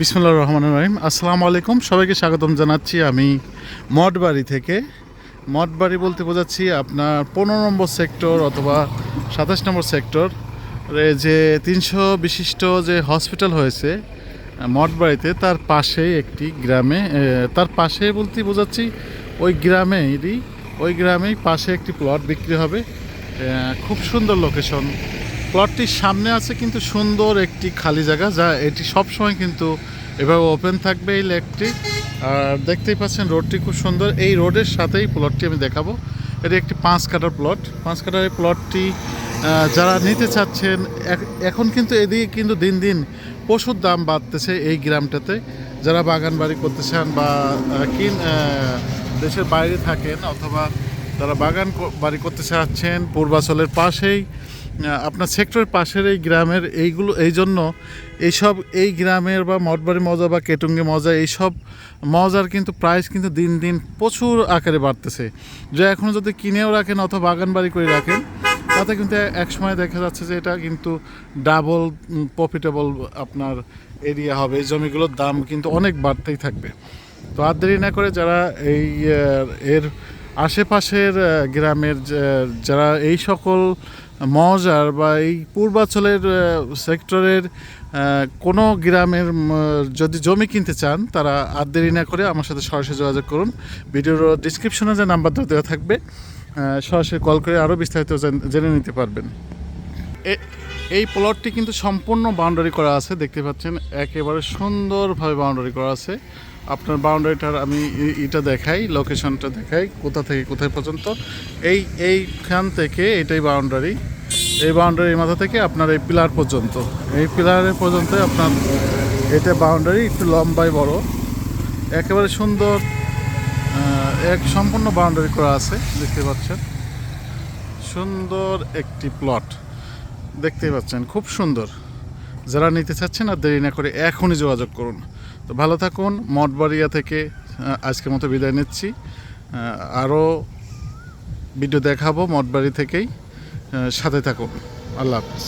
বিসমুল্লাহ রহমান রহিম। আসসালামু আলাইকুম, সবাইকে স্বাগতম জানাচ্ছি আমি মঠবাড়ি থেকে। মঠবাড়ি বলতে বোঝাচ্ছি আপনার পনেরো নম্বর সেক্টর অথবা সাতাশ নম্বর সেক্টর যে তিনশো বিশিষ্ট যে হসপিটাল হয়েছে, মঠবাড়িতে, তার পাশেই একটি গ্রামে তার পাশে বলতে বোঝাচ্ছি ওই গ্রামেরই, ওই গ্রামেই পাশে একটি প্লট বিক্রি হবে। খুব সুন্দর লোকেশন প্লটটির সামনে আছে কিন্তু সুন্দর একটি খালি জায়গা, যা এটি সবসময় কিন্তু এভাবে ওপেন থাকবে এই লেকটি। আর দেখতেই পাচ্ছেন রোডটি খুব সুন্দর। এই রোডের সাথেই প্লটটি আমি দেখাবো। এটি একটি পাঁচ কাটার প্লট। পাঁচ কাটার এই প্লটটি যারা নিতে চাচ্ছেন এখন কিন্তু এদিকে কিন্তু দিন দিন পশুর দাম বাড়তেছে এই গ্রামটাতে। যারা বাগান বাড়ি করতে চান বা কিন দেশের বাইরে থাকেন অথবা যারা বাগান বাড়ি করতে চাচ্ছেন, পূর্বাচলের পাশেই আপনার সেক্টরের পাশের এই গ্রামের এইগুলো এই জন্য এইসব, এই গ্রামের বা মঠবাড়ি মজা বা কেটুঙ্গি মজা, এইসব মজার কিন্তু প্রাইস কিন্তু দিন দিন প্রচুর আকারে বাড়তেছে। যে এখন যদি কিনেও রাখেন অথবা বাগান বাড়ি করে রাখেন, তাতে কিন্তু এক সময় দেখা যাচ্ছে যে এটা কিন্তু ডাবল প্রফিটেবল আপনার এরিয়া হবে। এই জমিগুলোর দাম কিন্তু অনেক বাড়তেই থাকবে। তো আর দেরি না করে যারা এই এর আশেপাশের গ্রামের যারা এই সকল মজার বা এই পূর্বাঞ্চলের সেক্টরের কোনো গ্রামের যদি জমি কিনতে চান, তারা আর দেরি না করে আমার সাথে সরাসরি যোগাযোগ করুন। ভিডিওর ডিসক্রিপশনে যে নাম্বারটা দেওয়া থাকবে সরাসরি কল করে আরও বিস্তারিত জেনে নিতে পারবেন। এই প্লটটি কিন্তু সম্পূর্ণ বাউন্ডারি করা আছে, দেখতে পাচ্ছেন, একেবারে সুন্দরভাবে বাউন্ডারি করা আছে। আপনার বাউন্ডারিটার আমি এটা দেখাই লোকেশনটা দেখাই, কোথা থেকে কোথায় পর্যন্ত। এই, এইখান থেকে এটাই বাউন্ডারি এই বাউন্ডারির মাথা থেকে আপনার এই পিলার পর্যন্ত। এই পিলারের পর্যন্ত আপনার এটা বাউন্ডারি একটু লম্বাই বড়। একেবারে সুন্দর এক সম্পূর্ণ বাউন্ডারি করা আছে, দেখতে পাচ্ছেন। সুন্দর একটি প্লট দেখতেই পাচ্ছেন, খুব সুন্দর। যারা নিতে চাচ্ছেন আর দেরি না করে এখনই যোগাযোগ করুন। তো ভালো থাকুন, মঠবাড়িয়া থেকে আজকের মতো বিদায় নিচ্ছি। আরও ভিডিও দেখাবো মঠবাড়ি থেকেই। সাথে থাকুন। আল্লাহ হাফিজ।